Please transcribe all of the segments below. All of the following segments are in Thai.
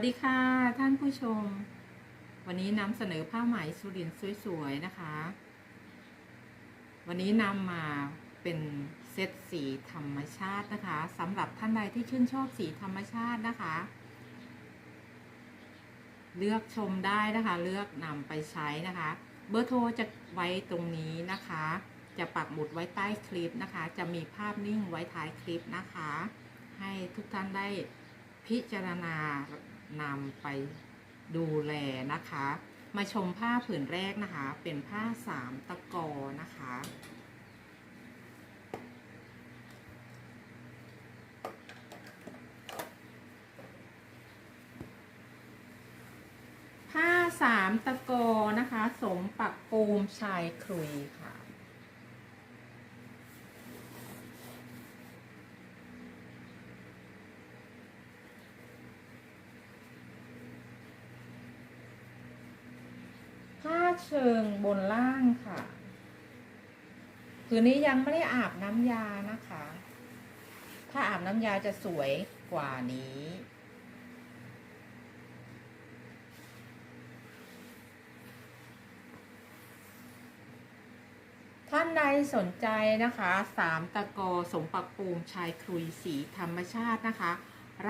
วัสดีค่ะท่านผู้ชม วันนี้นำเสนอผ้าไหมสุรินสวยๆนะคะ วันนี้นำมาเป็นเซตสีธรรมชาตินะคะสำหรับท่านใดที่ชื่นชอบสีธรรมชาตินะคะ เลือกชมได้นะคะ เลือกนำไปใช้นะคะ เบอร์โทรจะไว้ตรงนี้นะคะ จะปักหมุดไว้ใต้คลิปนะคะ จะมีภาพนิ่งไว้ท้ายคลิปนะคะ ให้ทุกท่านได้พิจารณา นำไปดูแลนะคะ มาชมผ้าผืนแรกนะคะ เป็นผ้าสามตะกอนะคะ ผ้าสามตะกอนะคะ สมปักปูมชายครุยค่ะ ผ้า เชิงบนล่างค่ะผืนนี้ยังไม่ได้อาบน้ำยานะคะ ถ้าอาบน้ำยาจะสวยกว่านี้ท่านใดสนใจนะคะสามตะกอสมปักปูมชายครุยสีธรรมชาตินะคะ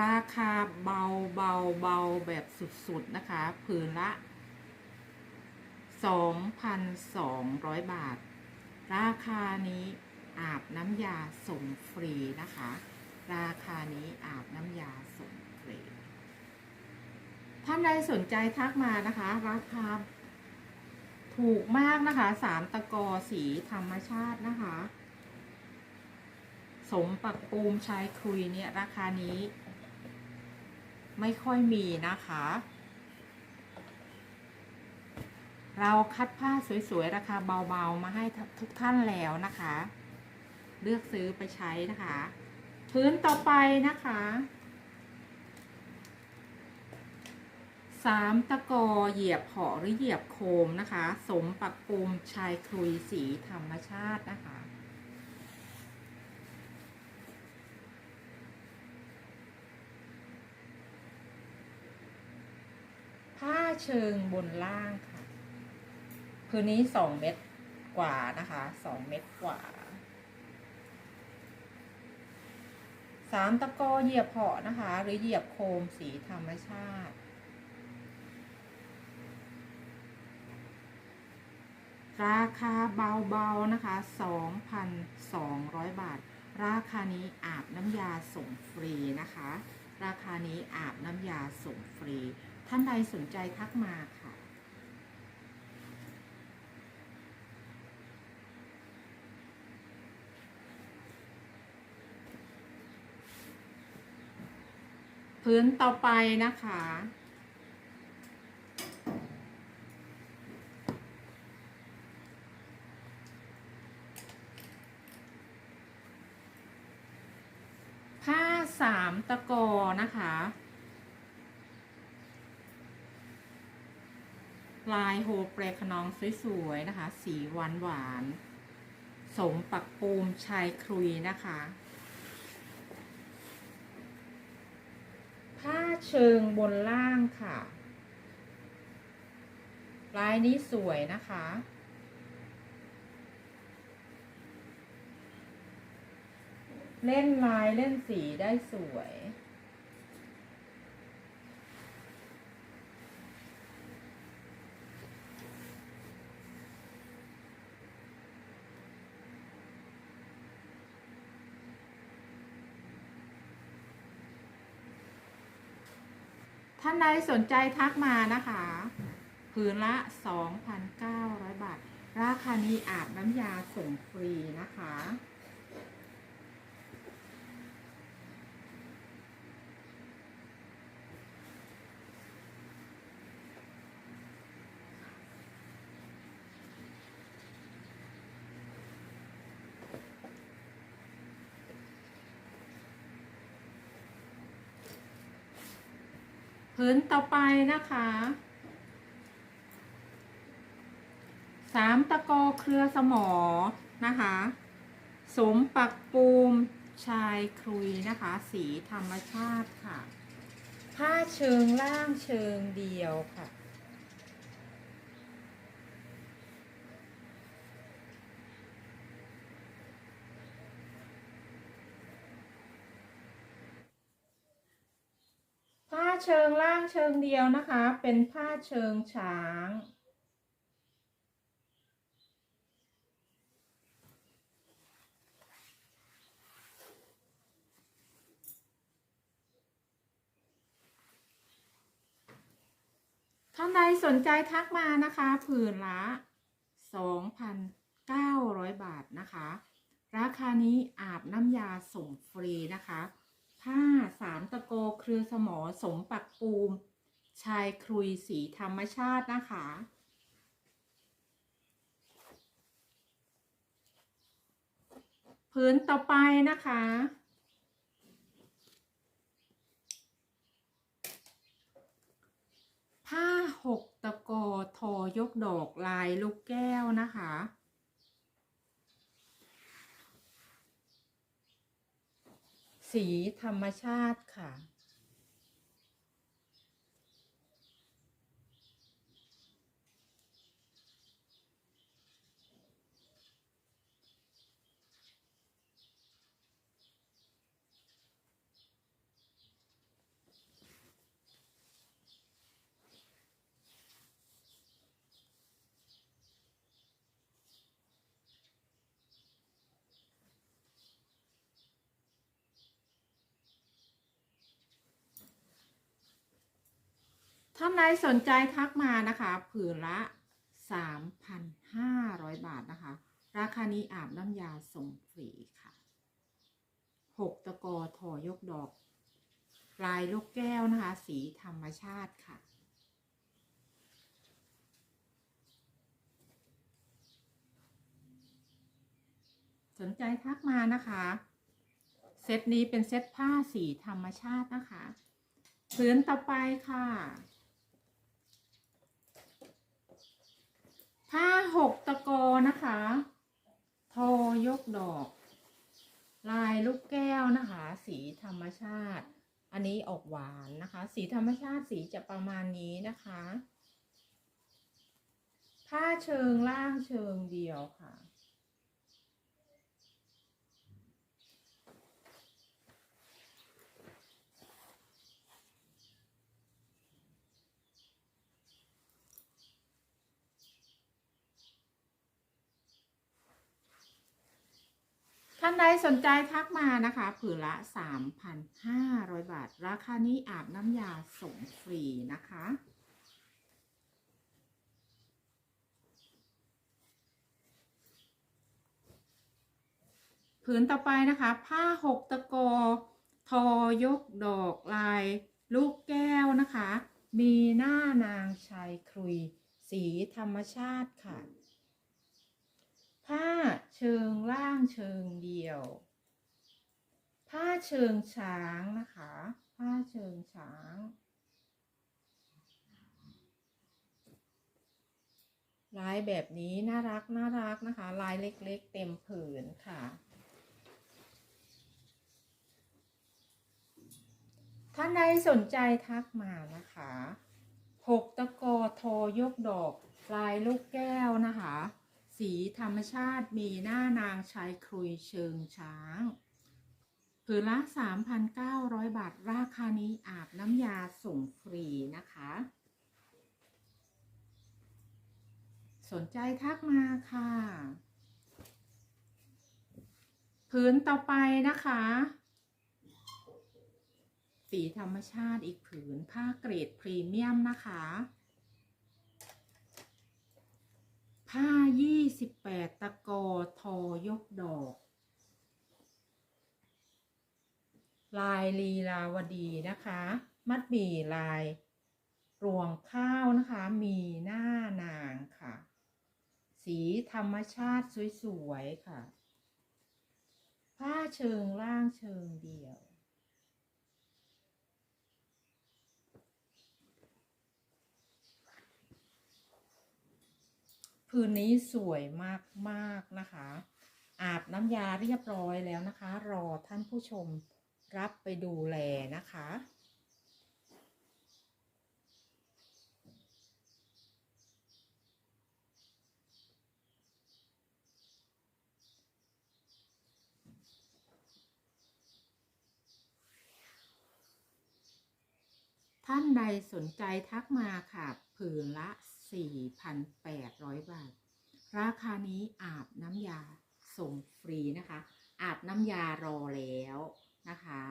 ราคาเบาเบาเบาแบบสุดๆนะคะ ผืนละ 2,200 บาท ราคานี้อาบน้ำยาส่งฟรีนะคะ ราคานี้อาบน้ำยาส่งฟรี ท่านใดสนใจทักมานะคะ ราคาถูกมากนะคะ สามตะกอสีธรรมชาตินะคะ สมปักปูมชายคุยเนี่ย ราคานี้ ไม่ค่อยมีนะคะ เราคัดผ้าสวยๆ ราคาเบาๆ มาให้ทุกท่านแล้วนะคะ เลือกซื้อไปใช้นะคะ พื้นต่อไปนะคะสามตะกอเหยียบเหาะหรือเหยียบโคมนะคะ สมปักปูมชายคลุยสีธรรมชาตินะคะผ้าเชิงบนล่างค่ะ คืนนี้สองเม็ดกว่านะคะสองเม็ดกว่าสามตะกอเหยียบเหาะนะคะ หรือเหยียบโคมสีธรรมชาติ ราคาเบาๆนะคะ 2,200 บาท ราคานี้อาบน้ำยาส่งฟรีนะคะ ราคานี้อาบน้ำยาส่งฟรี ท่านใดสนใจทักมาค่ะ พื้นต่อไปนะคะ ผ้าสามตะกอนะคะ ลายโฮเปรขนองสวยๆนะคะ สีหวานหวานๆสมปักปูมชายครุยนะคะ ผ้าเชิงบนล่างค่ะ ลายนี้สวยนะคะ เล่นลายเล่นสีได้สวย ท่านใดสนใจทักมานะคะผืนละ 2,900 บาท ราคานี้อาบน้ำยาส่งฟรีนะคะ พื้นต่อไปนะคะสามตะกอเครือสมอนะคะ สมปักปูมชายครุยนะคะ สีธรรมชาติค่ะ ผ้าเชิงล่างเชิงเดียวค่ะ ผ้าเชิงล่างเชิงเดียวนะคะ เป็นผ้าเชิงช้าง ท่านใดสนใจทักมานะคะ ผืนละ 2,900 บาทนะคะ ราคานี้อาบน้ำยาส่งฟรีนะคะ ผ้าสามตะโกเครือสมอสมปักปูม ชายครุยสีธรรมชาตินะคะ พื้นต่อไปนะคะผ้าหกตะกอทอยกดอกลายลูกแก้วนะคะ สีธรรมชาติค่ะ ท่านใดสนใจทักมานะคะผืนละ 3,500 บาทนะคะ ราคานี้อาบน้ำยาส่งฟรีค่ะ 6 ตะกอทอยกดอก ลายลูกแก้วนะคะ สีธรรมชาติค่ะสนใจทักมานะคะ เซตนี้เป็นเซตผ้าสีธรรมชาตินะคะ พื้นต่อไปค่ะ ผ้าหกตะกอนะคะ ทอยกดอก ลายลูกแก้วนะคะ สีธรรมชาติ อันนี้ออกหวานนะคะ สีธรรมชาติสีจะประมาณนี้นะคะ ผ้าเชิงล่างเชิงเดียวค่ะ ท่านใดสนใจทักมานะคะ ผืนละ 3,500 บาท ราคานี้อาบน้ำยาส่งฟรีนะคะ ผืนต่อไปนะคะ ผ้าหกตะกอ ทอยกดอกลาย ลูกแก้วนะคะ มีหน้านางชายครุย สีธรรมชาติค่ะ ผ้าเชิงล่างเชิงเดียว ผ้าเชิงช้างนะคะ ผ้าเชิงช้าง ลายแบบนี้น่ารักน่ารักนะคะ ลายเล็กๆเต็มผืนค่ะ ท่านใดสนใจทักมานะคะหกตะกอโทยกดอก ลายลูกแก้วนะคะ สีธรรมชาติมีหน้านางชายครุยเชิงช้างผืนละ 3,900 บาท ราคานี้อาบน้ำยาส่งฟรีนะคะ สนใจทักมาค่ะผืนต่อไปนะคะ สีธรรมชาติอีกผืนผ้าเกรดพรีเมียมนะคะ ผ้า28ตะกอทอยกดอก ลายลีลาวดีนะคะ มัดหมี่ลายรวงข้าวนะคะ มีหน้านางค่ะ สีธรรมชาติสวย ๆ ค่ะ ผ้าเชิงล่างเชิงเดียว พื้นนี้สวยมากๆนะคะ อาบน้ำยาเรียบร้อยแล้วนะคะ รอท่านผู้ชมรับไปดูแลนะคะ ท่านใดสนใจทักมาค่ะ ผืนละ 4,800 บาท ราคานี้อาบน้ำยาส่งฟรีนะคะ อาบน้ำยารอแล้วนะคะ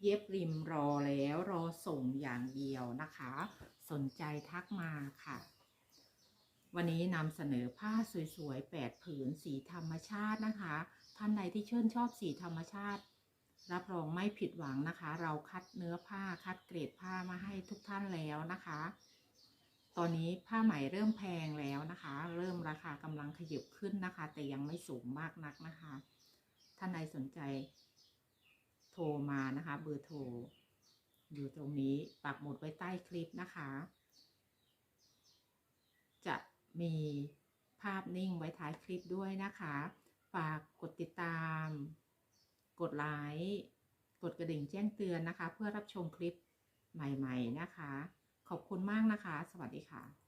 เย็บริมรอแล้วรอส่งอย่างเดียวนะคะ สนใจทักมาค่ะ วันนี้นำเสนอผ้าสวยๆ 8 ผืนสีธรรมชาตินะคะ ท่านใดที่ชื่นชอบสีธรรมชาติ รับรองไม่ผิดหวังนะคะ เราคัดเนื้อผ้าคัดเกรดผ้ามาให้ทุกท่านแล้วนะคะ ตอนนี้ผ้าไหมเริ่มแพงแล้วนะคะ เริ่มราคากำลังขยับขึ้นนะคะ แต่ยังไม่สูงมากนักนะคะ ท่านใดสนใจ โทรมานะคะ เบอร์โทร อยู่ตรงนี้ปักหมุดไว้ใต้คลิปนะคะ จะมีภาพนิ่งไว้ท้ายคลิปด้วยนะคะ ฝากกดติดตาม กดไลค์กดกระดิ่งแจ้งเตือนนะคะ เพื่อรับชมคลิปใหม่ ๆ นะคะ ขอบคุณมากนะคะ สวัสดีค่ะ